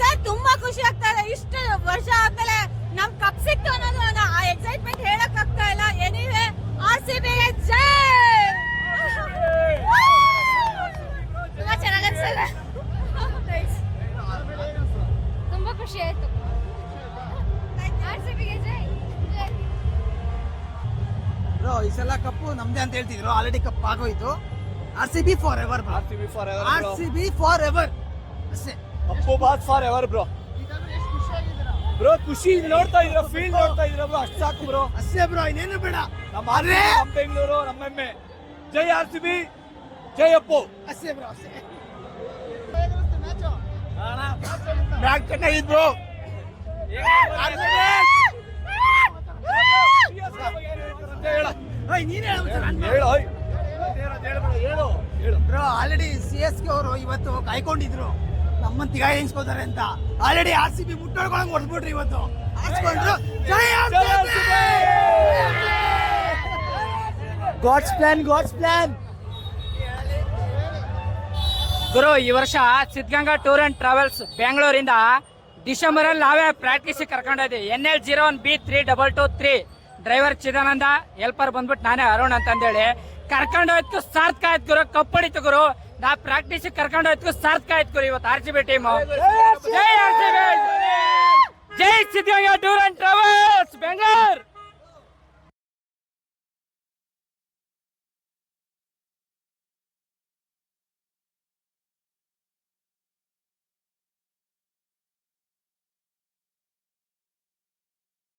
Sir ತುಂಬಾ ಖುಷಿ ಆಗ್ತಾ ಇದೆ. ಇಷ್ಟು ವರ್ಷ ಆದ್ಮೇಲೆ ನಮ್ ಕಪ್ ಸಿಕ್ತು ಅನ್ನೋದು ಆ ಎಕ್ಸೈಟ್ಮೆಂಟ್ ಹೇಳಕ್ ಆಗ್ತಾ ಇಲ್ಲ. ಎನಿವೆ ಆರ್ ಸಿ ಬಿ ಜೈ! ತುಂಬಾ ಚೆನ್ನಾಗಿ ಅನ್ಸಲ್ಲ ತುಂಬಾ ಖುಷಿ ಆಯ್ತು. ಆರ್ಸಿಬಿಗೆ ಜೈ. ಈ ಸಲ ಕಪ್ಪು ನಮ್ದೇ ಅಂತ ಹೇಳ್ತಿದ್ರು. ಆಲ್ರೆಡಿ ಕಪ್ ಆಗೋಯ್ತು. R C B forever R C B for R C B forever ಅಷ್ಟೇ. ಅಪ್ಪು ಬಾತ್ ಫಾರ್ ಎವರ್ ಬ್ರೋ? ಬ್ರೋ ಖುಷಿ ನೋಡ್ತಾ ಇದ್ರ ಫೀಲ್ ನೋಡ್ತಾ ಇದ್ರ ಬ್ರೋ? ಅಷ್ಟು ಸಾಕು ಬ್ರೋ. ಅಷ್ಟೇ ಬ್ರೋ ಇನ್ನೇನು ಬೇಡ. ನಮ್ಮ ಆದ್ರೆ ನಮ್ಮ ಬೆಂಗಳೂರು ನಮ್ಮ ಹೆಮ್ಮೆ ಜೈ ಆರ್ ಸಿ ಬಿ ಜೈ ಅಪ್ಪು. ಅಷ್ಟೇ ಬ್ರೋ ಅಷ್ಟೇ. ಮ್ಯಾಚ್ ಚೆನ್ನಾಗಿದ್ ಬ್ರೋ. ಹೇಳು ಓಯ್. ಹೇಳು ಹೇಳು. Bro already C S K ಅವರು ಇವತ್ತು ಕಾಯ್ಕೊಂಡಿದ್ರು. ನಮ್ಮನ್ನ ತಿಗ ಎಣಿಸ್ಕೋತಾರೆ ಅಂತ? ಆಲ್ರೆಡಿ ಆರ್ ಸಿ ಬಿ ಮುಟ್ಟೋಡ್ಕೊಳಂಗ್ ಹೊಡ್ಬಿಟ್ರು ಇವತ್ತು. ಹಾಸ್ಕೊಂಡ್ರು ಗಾಡ್ಸ್ ಪ್ಲಾನ್ ಗಾಡ್ಸ್ ಪ್ಲಾನ್ ಗುರು ಈ ವರ್ಷ ಸಿದ್ಧಗಂಗಾ ಟೂರ್ ಅಂಡ್ ಟ್ರಾವೆಲ್ಸ್ ಬೆಂಗಳೂರಿಂದ ಡಿಸೆಂಬರ್ ಅಲ್ಲಿ ನಾವೇ practice ಕರ್ಕೊಂಡೋದ್ವಿ N L zero one B three double two three. Driver Chidananda helper ಬಂದ್ಬಿಟ್ಟು ನಾನೇ ಅರುಣ್ ಅಂತಂದೇಳಿ. ಕರ್ಕೊಂಡೋಯ್ತು ಸಾರ್ಥಕ ಆಯ್ತು ಗುರು ಕಪ್ಪಡಿತು ಗುರು. ನಾ ಪ್ರಾಕ್ಟೀಸ್ ಕರ್ಕೊಂಡೋಯ್ತು ಸಾರ್ಥಕ ಆಯ್ತು ಇವತ್ತು ಆರ್ ಸಿ ಬಿ ಟೀಮ್ ಜೈ R C B Jai Siddaganga tour and travels Bengaluru.